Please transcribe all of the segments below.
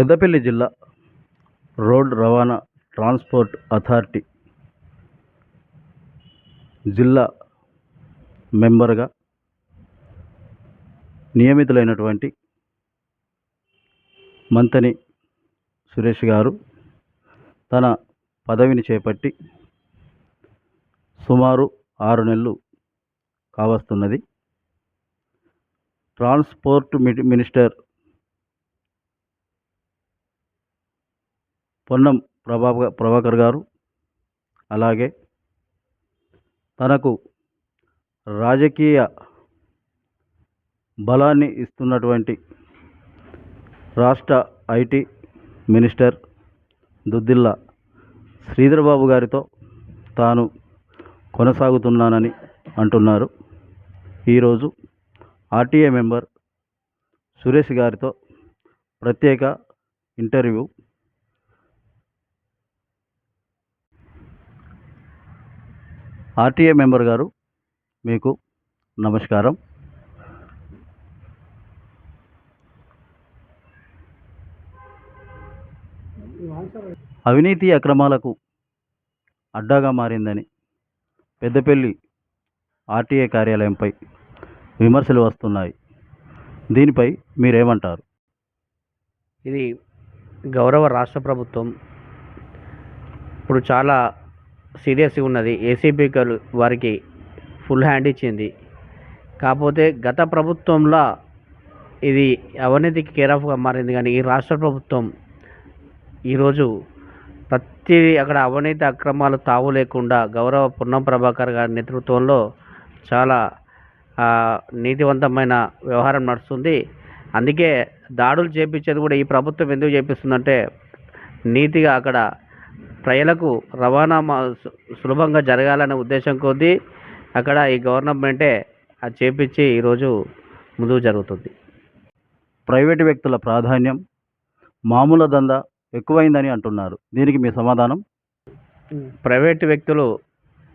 పెద్దపల్లి జిల్లా రోడ్ రవాణా transport authority జిల్లా మెంబర్గా నియమితులైనటువంటి మంతని సురేష్ గారు తన పదవిని చేపట్టి సుమారు ఆరు నెలలు కావస్తున్నది. ట్రాన్స్పోర్ట్ మినిస్టర్ పొన్నం ప్రభా ప్రభాకర్ గారు. అలాగే తనకు రాజకీయ బలాన్ని ఇస్తున్నటువంటి రాష్ట్ర ఐటీ మినిస్టర్ దుద్దిల్ల శ్రీధరబాబు గారితో తాను కొనసాగుతున్నానని అంటున్నారు. ఈరోజు ఆర్టీఏ మెంబర్ సురేష్ గారితో ప్రత్యేక ఇంటర్వ్యూ ఆర్టీఏ మెంబర్ గారు మీకు నమస్కారం. అవినీతి అక్రమాలకు అడ్డాగా మారిందని పెద్దపల్లి ఆర్టీఏ కార్యాలయంపై విమర్శలు వస్తున్నాయి. దీనిపై మీరేమంటారు? ఇది గౌరవ రాష్ట్ర ప్రభుత్వం ఇప్పుడు చాలా సీరియస్గా ఉన్నది. ఏసీబీ గారు వారికి ఫుల్ హ్యాండ్ ఇచ్చింది. కాకపోతే గత ప్రభుత్వంలో ఇది అవినీతికి కేర్ ఆఫ్గా మారింది కానీ ఈ రాష్ట్ర ప్రభుత్వం ఈరోజు ప్రతి అక్కడ అవినీతి అక్రమాలు తావు లేకుండా గౌరవ పున్నం ప్రభాకర్ గారి నేతృత్వంలో చాలా నీతివంతమైన వ్యవహారం నడుస్తుంది. అందుకే దాడులు చేపించేది కూడా ఈ ప్రభుత్వం ఎందుకు చేపిస్తుందంటే నీతిగా అక్కడ ప్రజలకు రవాణా సులభంగా జరగాలనే ఉద్దేశం కొద్దీ అక్కడ ఈ గవర్నమెంటే అది చేపించి ఈరోజు ముందుకు జరుగుతుంది. ప్రైవేటు వ్యక్తుల ప్రాధాన్యం మామూలు దందా ఎక్కువైందని అంటున్నారు. దీనికి మీ సమాధానం? ప్రైవేట్ వ్యక్తులు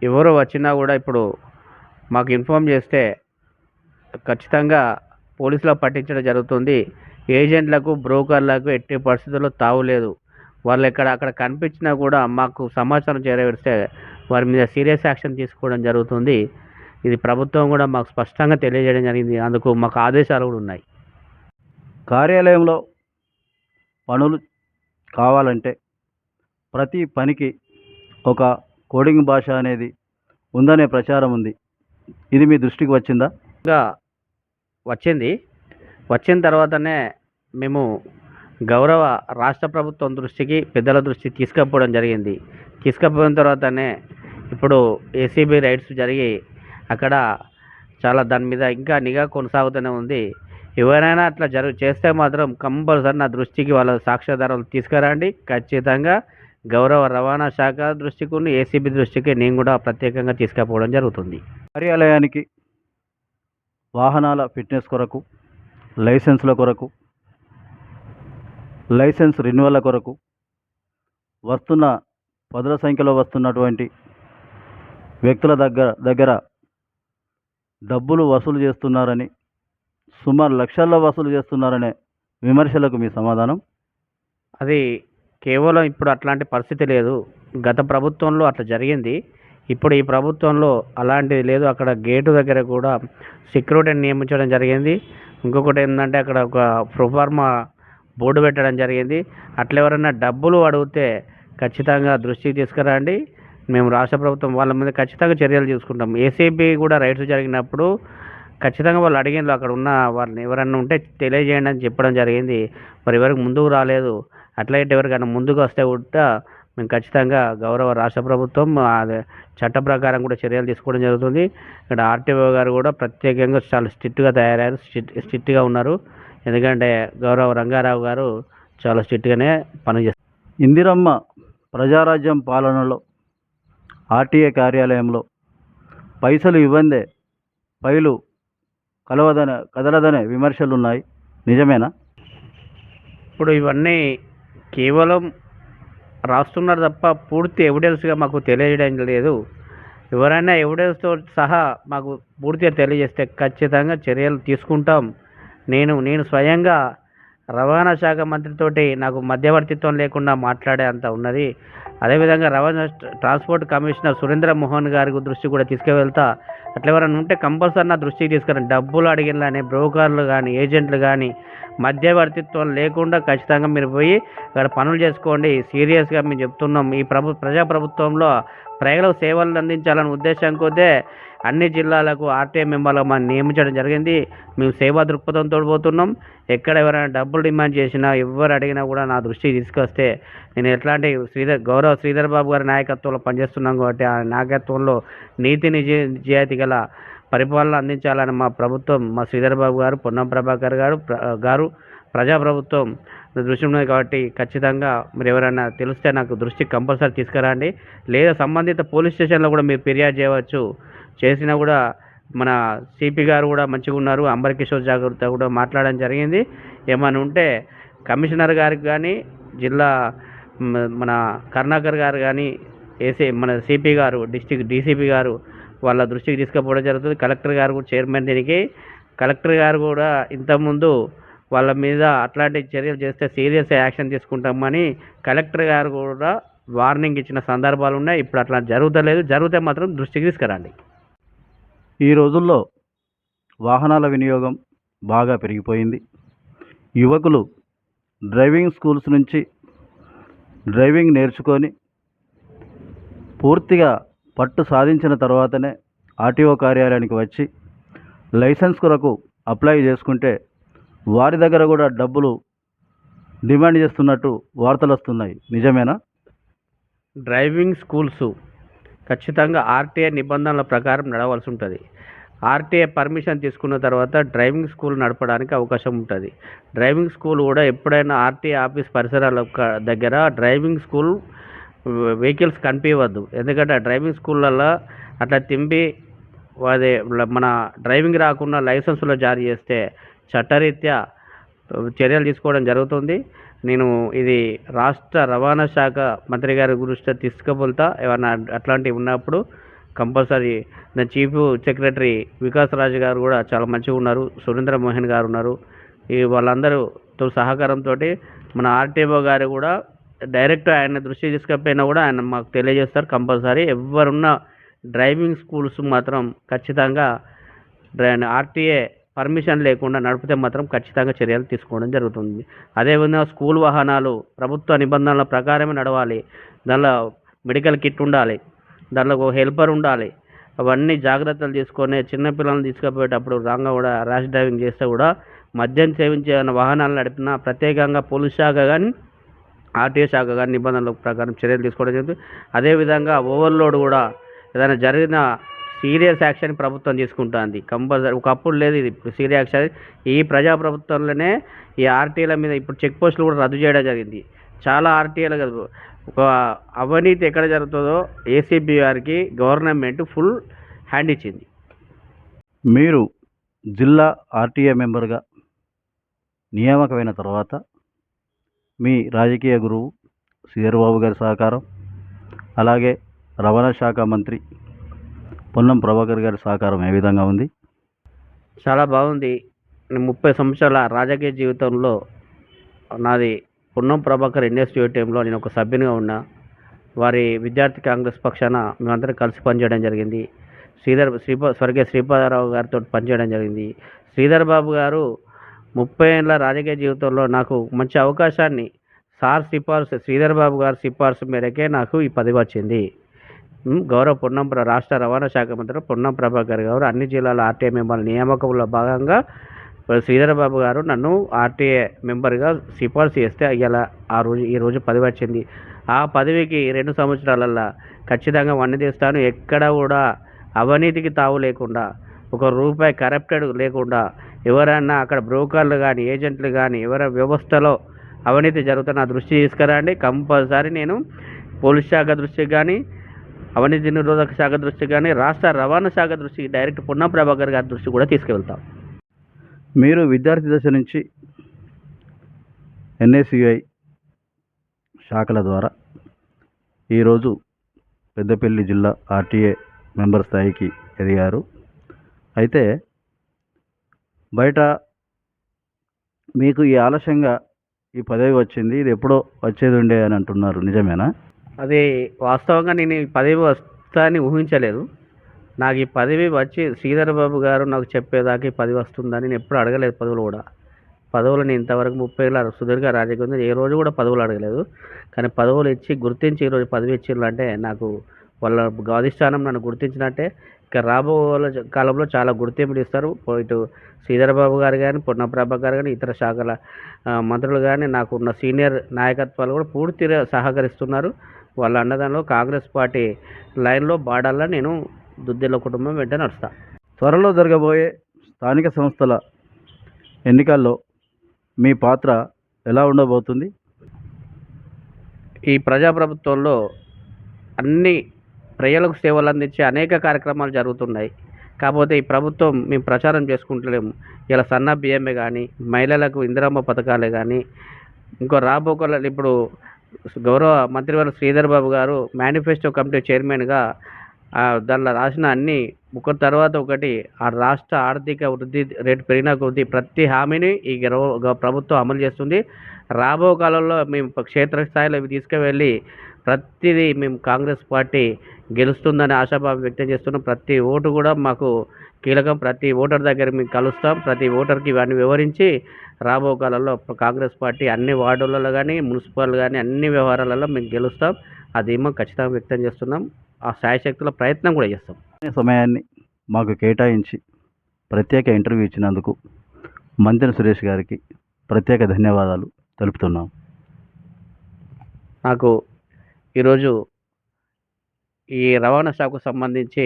ఎవరు వచ్చినా కూడా ఇప్పుడు మాకు ఇన్ఫామ్ చేస్తే ఖచ్చితంగా పోలీసులకు పట్టించడం జరుగుతుంది. ఏజెంట్లకు బ్రోకర్లకు ఎట్టి పరిస్థితుల్లో తావులేదు. వాళ్ళు ఎక్కడ అక్కడ కనిపించినా కూడా మాకు సమాచారం చేరవేస్తే వారి మీద సీరియస్ యాక్షన్ తీసుకోవడం జరుగుతుంది. ఇది ప్రభుత్వం కూడా మాకు స్పష్టంగా తెలియజేయడం జరిగింది. అందుకు మాకు ఆదేశాలు కూడా ఉన్నాయి. కార్యాలయంలో పనులు కావాలంటే ప్రతి పనికి ఒక కోడింగ్ భాష అనేది ఉందనే ప్రచారం ఉంది. ఇది మీ దృష్టికి వచ్చిందా? వచ్చింది. వచ్చిన తర్వాతనే మేము గౌరవ రాష్ట్ర ప్రభుత్వం దృష్టికి పెద్దల దృష్టి తీసుకపోవడం జరిగింది. తీసుకపోయిన తర్వాతనే ఇప్పుడు ఏసీబీ రైడ్స్ జరిగి అక్కడ చాలా దాని మీద ఇంకా నిఘా కొనసాగుతూనే ఉంది. ఎవరైనా అట్లా జరుగు చేస్తే మాత్రం కంపల్సరీ నా దృష్టికి వాళ్ళ సాక్ష్యాధారాలు తీసుకురండి. ఖచ్చితంగా గౌరవ రవాణా శాఖ దృష్టికి ఏసీబీ దృష్టికి నేను కూడా ప్రత్యేకంగా తీసుకుపోవడం జరుగుతుంది. కార్యాలయానికి వాహనాల ఫిట్నెస్ కొరకు లైసెన్స్ల కొరకు లైసెన్స్ రెన్యువల్ల కొరకు వస్తున్న పదుల సంఖ్యలో వస్తున్నటువంటి వ్యక్తుల దగ్గర దగ్గర డబ్బులు వసూలు చేస్తున్నారని సుమారు లక్షల్లో వసూలు చేస్తున్నారనే విమర్శలకు మీ సమాధానం? అది కేవలం ఇప్పుడు అట్లాంటి పరిస్థితి లేదు. గత ప్రభుత్వంలో అట్లా జరిగింది. ఇప్పుడు ఈ ప్రభుత్వంలో అలాంటిది లేదు. అక్కడ గేటు దగ్గర కూడా సెక్యూరిటీని నియమించడం జరిగింది. ఇంకొకటి ఏంటంటే అక్కడ ఒక ప్రొఫార్మా బోర్డు పెట్టడం జరిగింది. అట్లా ఎవరైనా డబ్బులు అడిగితే ఖచ్చితంగా దృష్టికి తీసుకురండి. మేము రాష్ట్ర ప్రభుత్వం వాళ్ళ మీద ఖచ్చితంగా చర్యలు తీసుకుంటాం. ఏసీబీ కూడా రైట్స్ జరిగినప్పుడు ఖచ్చితంగా వాళ్ళు అడిగిండ్రు. అక్కడ ఉన్న వాళ్ళని ఎవరన్నా ఉంటే తెలియజేయండి అని చెప్పడం జరిగింది. మరి ఎవరికి ముందుకు రాలేదు. అట్లయితే ఎవరికైనా ముందుకు వస్తే కూడా మేము ఖచ్చితంగా గౌరవ రాష్ట్ర ప్రభుత్వం చట్ట ప్రకారం కూడా చర్యలు తీసుకోవడం జరుగుతుంది. ఇక్కడ ఆర్టీఓ గారు కూడా ప్రత్యేకంగా చాలా స్ట్రిక్ట్గా తయారయ్యారు. స్ట్రిక్ట్గా ఉన్నారు. ఎందుకంటే గౌరవ రంగారావు గారు చాలా స్ట్రిక్ట్గానే పనిచేస్తారు ఇందిరమ్మ ప్రజారాజ్యం పాలనలో ఆర్టీఏ కార్యాలయంలో పైసలు ఇవ్వందే పైలు కలవదన కదలదనే విమర్శలు ఉన్నాయి నిజమేనా? ఇప్పుడు ఇవన్నీ కేవలం రాస్తున్నారు తప్ప పూర్తి ఎవిడెన్స్గా మాకు తెలియజేయడం లేదు. ఎవరైనా ఎవిడెన్స్తో సహా మాకు పూర్తిగా తెలియజేస్తే ఖచ్చితంగా చర్యలు తీసుకుంటాం. నేను నేను స్వయంగా రవాణా శాఖ మంత్రితోటి నాకు మధ్యవర్తిత్వం లేకుండా మాట్లాడే అంత ఉన్నది. అదేవిధంగా రవాణా ట్రాన్స్పోర్ట్ కమిషనర్ సురేంద్ర మోహన్ గారి దృష్టి కూడా తీసుకువెళ్తా అట్లా ఎవరైనా ఉంటే కంపల్సరీ నా దృష్టికి తీసుకురండి. డబ్బులు అడిగినని బ్రోకర్లు కానీ ఏజెంట్లు కానీ మధ్యవర్తిత్వం లేకుండా ఖచ్చితంగా మీరు పోయి అక్కడ పనులు చేసుకోండి. సీరియస్గా మేము చెప్తున్నాం. ఈ ప్రభు ప్రజాప్రభుత్వంలో ప్రజలకు సేవలు అందించాలనే ఉద్దేశం కొద్దే అన్ని జిల్లాలకు ఆర్టీఐ మెంబర్లకు మనం నియమించడం జరిగింది. మేము సేవా దృక్పథంతో పోతున్నాం. ఎక్కడ ఎవరైనా డబ్బులు డిమాండ్ చేసినా ఎవరు అడిగినా కూడా నా దృష్టికి తీసుకొస్తే నేను ఎట్లాంటి శ్రీధర్ గౌరవ శ్రీధర్ బాబు గారి నాయకత్వంలో పనిచేస్తున్నాం కాబట్టి ఆ నాయకత్వంలో నీతి నిజ నిజాయితీ గల పరిపాలన అందించాలని మా ప్రభుత్వం మా శ్రీధర్ బాబు గారు పొన్నం ప్రభాకర్ గారు ప్ర- గారు ప్రజాప్రభుత్వం దృష్టి ఉన్నది కాబట్టి ఖచ్చితంగా మీరు ఎవరైనా తెలిస్తే నాకు దృష్టికి కంపల్సరీ తీసుకురండి. లేదా సంబంధిత పోలీస్ స్టేషన్లో కూడా మీరు ఫిర్యాదు చేయవచ్చు. చేసినా కూడా మన సిపి గారు కూడా మంచిగా ఉన్నారు. అంబరకిషోర్ జాగ్రత్త కూడా మాట్లాడడం జరిగింది. ఏమైనా ఉంటే కమిషనర్ గారికి కానీ జిల్లా మన కరుణాకర్ గారు కానీ ఏసీ మన సిపి గారు డిస్టిక్ డీసీపీ గారు వాళ్ళ దృష్టికి తీసుకుపోవడం జరుగుతుంది. కలెక్టర్ గారు కూడా చైర్మన్ దీనికి. కలెక్టర్ గారు కూడా ఇంతకుముందు వాళ్ళ మీద అట్లాంటి చర్యలు చేస్తే సీరియస్ యాక్షన్ తీసుకుంటామని కలెక్టర్ గారు కూడా వార్నింగ్ ఇచ్చిన సందర్భాలు ఉన్నాయి. ఇప్పుడు అట్లా జరుగుతలేదు. జరిగితే మాత్రం దృష్టికి తీసుకురండి. ఈ రోజుల్లో వాహనాల వినియోగం బాగా పెరిగిపోయింది. యువకులు డ్రైవింగ్ స్కూల్స్ నుంచి డ్రైవింగ్ నేర్చుకొని పూర్తిగా పట్టు సాధించిన తర్వాతనే ఆర్టీఓ కార్యాలయానికి వచ్చి లైసెన్స్ కొరకు అప్లై చేసుకుంటే వారి దగ్గర కూడా డబ్బులు డిమాండ్ చేస్తున్నట్టు వార్తలు వస్తున్నాయి. నిజమేనా? డ్రైవింగ్ స్కూల్స్ ఖచ్చితంగా ఆర్టీఏ నిబంధనల ప్రకారం నడవలసి ఉంటుంది. ఆర్టీఏ పర్మిషన్ తీసుకున్న తర్వాత డ్రైవింగ్ స్కూల్ నడపడానికి అవకాశం ఉంటుంది. డ్రైవింగ్ స్కూల్ కూడా ఎప్పుడైనా ఆర్టీఏ ఆఫీస్ పరిసరాల దగ్గర డ్రైవింగ్ స్కూల్ వెహికల్స్ కనిపించవద్దు. ఎందుకంటే డ్రైవింగ్ స్కూళ్ళల్లో అట్లా తింపి అదే మన డ్రైవింగ్ రాకుండా లైసెన్సులు జారీ చేస్తే చట్టరీత్యా చర్యలు తీసుకోవడం జరుగుతుంది. నేను ఇది రాష్ట్ర రవాణా శాఖ మంత్రి గారి దృష్టి తీసుకుపోతా. ఏమన్నా అట్లాంటివి ఉన్నప్పుడు కంపల్సరీ నా చీఫ్ సెక్రటరీ వికాస్ రాజు గారు కూడా చాలా మంచిగా ఉన్నారు. సురేంద్ర మోహన్ గారు ఉన్నారు. ఈ వాళ్ళందరితో సహకారంతో మన ఆర్టీఓ గారు కూడా డైరెక్ట్ ఆయన దృష్టి తీసుకపోయినా కూడా ఆయన మాకు తెలియజేస్తారు. కంపల్సరీ ఎవరున్న డ్రైవింగ్ స్కూల్స్ మాత్రం ఖచ్చితంగా ఆర్టీఏ పర్మిషన్ లేకుండా నడిపితే మాత్రం ఖచ్చితంగా చర్యలు తీసుకోవడం జరుగుతుంది. అదేవిధంగా స్కూల్ వాహనాలు ప్రభుత్వ నిబంధనల ప్రకారమే నడవాలి. దానిలో మెడికల్ కిట్ ఉండాలి. దానిలో ఒక హెల్పర్ ఉండాలి. అవన్నీ జాగ్రత్తలు తీసుకొని చిన్నపిల్లల్ని తీసుకుపోయేటప్పుడు రాంగా కూడా ర్యాష్ డ్రైవింగ్ చేస్తే కూడా మద్యం సేవించే వాహనాలు నడిపినా ప్రత్యేకంగా పోలీస్ శాఖ కానీ ఆర్టీఓ శాఖ కానీ నిబంధనల ప్రకారం చర్యలు తీసుకోవడం జరుగుతుంది. అదేవిధంగా ఓవర్లోడ్ కూడా ఏదైనా జరిగిన సీరియస్ యాక్షన్ ప్రభుత్వం తీసుకుంటుంది. కంపల్సరీ ఒకప్పుడు లేదు ఇది. ఇప్పుడు సీరియస్ యాక్షన్ ఈ ప్రజాప్రభుత్వంలోనే ఈ ఆర్టీల మీద ఇప్పుడు చెక్ పోస్టులు కూడా రద్దు చేయడం జరిగింది. చాలా ఆర్టీఏలు కదా. ఒక అవినీతి ఎక్కడ జరుగుతుందో ఏసీబీ గారికి గవర్నమెంట్ ఫుల్ హ్యాండ్ ఇచ్చింది. మీరు జిల్లా ఆర్టీఏ మెంబర్గా నియామకమైన తర్వాత మీ రాజకీయ గురువు సీదర్బాబు గారి సహకారం అలాగే రవాణా శాఖ మంత్రి పొన్నం ప్రభాకర్ గారి సహకారం ఏ విధంగా ఉంది? చాలా బాగుంది. ముప్పై సంవత్సరాల రాజకీయ జీవితంలో నాది పున్నం ప్రభాకర్ ఇన్స్టిట్యూట్లో నేను ఒక సభ్యునిగా ఉన్నా. వారి విద్యార్థి కాంగ్రెస్ పక్షాన మేమందరం కలిసి పనిచేయడం జరిగింది. శ్రీధర్ శ్రీప స్వర్గీయ శ్రీపాదరావు గారితో పనిచేయడం జరిగింది. శ్రీధర్ బాబు గారు ముప్పై ఏళ్ళ రాజకీయ జీవితంలో నాకు మంచి అవకాశాన్ని సార్ సిఫార్సు శ్రీధర్ బాబు గారి సిఫార్సు మేరకే నాకు ఈ పదవి వచ్చింది. గౌరవ పొన్నంప్ర రాష్ట్ర రవాణా శాఖ మంత్రి పొన్నం ప్రభాకర్ గారు అన్ని జిల్లాల ఆర్టీఏ మెంబర్ల నియామకంలో భాగంగా మరి శ్రీధర్ బాబు గారు నన్ను ఆర్టీఏ మెంబర్గా సిఫార్సు చేస్తే ఇవాళ ఆ రోజు ఈ రోజు పదవి వచ్చింది. ఆ పదవికి రెండు సంవత్సరాలల్లో ఖచ్చితంగా వన్నదీస్తాను. ఎక్కడ కూడా అవినీతికి తావు లేకుండా ఒక రూపాయి కరప్టెడ్ లేకుండా ఎవరైనా అక్కడ బ్రోకర్లు కానీ ఏజెంట్లు కానీ ఎవరి వ్యవస్థలో అవినీతి జరుగుతున్న దృష్టి తీసుకురండి. కంపల్సరీ నేను పోలీస్ శాఖ దృష్టికి కానీ అవినీతి నిరోధక శాఖ దృష్టికి కానీ రాష్ట్ర రవాణా శాఖ దృష్టికి డైరెక్ట్ పొన్నా ప్రభాకర్ గారి దృష్టి కూడా తీసుకువెళ్తాం. మీరు విద్యార్థి దశ నుంచి ఎన్ఎస్యుఐ శాఖల ద్వారా ఈరోజు పెద్దపల్లి జిల్లా ఆర్టీఏ మెంబర్ స్థాయికి ఎదిగారు. అయితే బయట మీకు ఈ ఆలస్యంగా ఈ పదవి వచ్చింది ఇది ఎప్పుడో వచ్చేది ఉండే అని అంటున్నారు. నిజమేనా? అది వాస్తవంగా నేను ఈ పదవి వస్తానని ఊహించలేదు. నాకు ఈ పదవి వచ్చి శ్రీధర్ బాబు గారు నాకు చెప్పేదాకా ఈ పదవి వస్తుందని నేను ఎప్పుడు అడగలేదు పదవులు కూడా. పదవులు నేను ఇంతవరకు ముప్పై ఏళ్ళ సుదీర్ఘ రాజకీయ ఏ రోజు కూడా పదవులు అడగలేదు. కానీ పదవులు ఇచ్చి గుర్తించి ఈరోజు పదవి ఇచ్చిర్రు అంటే నాకు వాళ్ళ అధిష్టానం నన్ను గుర్తించినట్టే. ఇక రాబో కాలంలో చాలా గుర్తింపులు ఇస్తారు. ఇటు శ్రీధరబాబు గారు కానీ పొన్నప్రభ గారు కానీ ఇతర శాఖల మంత్రులు కానీ నాకు ఉన్న సీనియర్ నాయకత్వాలు కూడా పూర్తిగా సహకరిస్తున్నారు. వాళ్ళ అన్నదానంలో కాంగ్రెస్ పార్టీ లైన్లో బాడాల్లో నేను దుద్దిల్ల కుటుంబం వెంట నడుస్తా. త్వరలో జరగబోయే స్థానిక సంస్థల ఎన్నికల్లో మీ పాత్ర ఎలా ఉండబోతుంది? ఈ ప్రజాప్రభుత్వంలో అన్ని ప్రజలకు సేవలు అందించే అనేక కార్యక్రమాలు జరుగుతున్నాయి. కాకపోతే ఈ ప్రభుత్వం మేము ప్రచారం చేసుకుంటలేము. ఇలా సన్న బియ్యమే కానీ మహిళలకు ఇందిరమ్మ పథకాలే కానీ ఇంకో రాబోకల ఇప్పుడు గౌరవ మంత్రివర్గ శ్రీధర్ బాబు గారు మేనిఫెస్టో కమిటీ చైర్మన్గా దానిలో రాసిన అన్ని ఒక తర్వాత ఒకటి ఆ రాష్ట్ర ఆర్థిక వృద్ధి రేటు పెరిగిన కొద్దీ ప్రతి హామీని ఈ ప్రభుత్వం అమలు చేస్తుంది. రాబో కాలంలో మేము క్షేత్రస్థాయిలో ఇవి తీసుకువెళ్ళి ప్రతిదీ మేము కాంగ్రెస్ పార్టీ గెలుస్తుందని ఆశాభావం వ్యక్తం చేస్తున్నాం. ప్రతి ఓటు కూడా మాకు కీలకం. ప్రతి ఓటర్ దగ్గర మేము కలుస్తాం. ప్రతి ఓటర్కి ఇవన్నీ వివరించి రాబో కాలంలో కాంగ్రెస్ పార్టీ అన్ని వార్డులలో కానీ మున్సిపల్ కానీ అన్ని వ్యవహారాలలో మేము గెలుస్తాం. అది మేము ఖచ్చితంగా వ్యక్తం చేస్తున్నాం. ఆ శాయశక్తుల ప్రయత్నం కూడా చేస్తాం. సమయాన్ని మాకు కేటాయించి ప్రత్యేక ఇంటర్వ్యూ ఇచ్చినందుకు మంతెన సురేష్ గారికి ప్రత్యేక ధన్యవాదాలు తెలుపుతున్నాం. నాకు ఈరోజు ఈ రవాణా శాఖకు సంబంధించి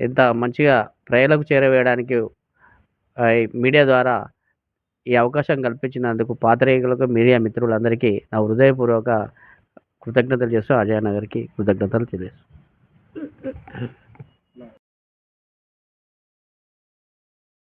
ఎంత మంచిగా ప్రజలకు చేరవేయడానికి మీడియా ద్వారా ఈ అవకాశం కల్పించినందుకు పాత్రికులకు మీడియా మిత్రులందరికీ నా హృదయపూర్వక కృతజ్ఞతలు చేస్తూ అజయ్ నగర్కి కృతజ్ఞతలు తెలియజేస్తాను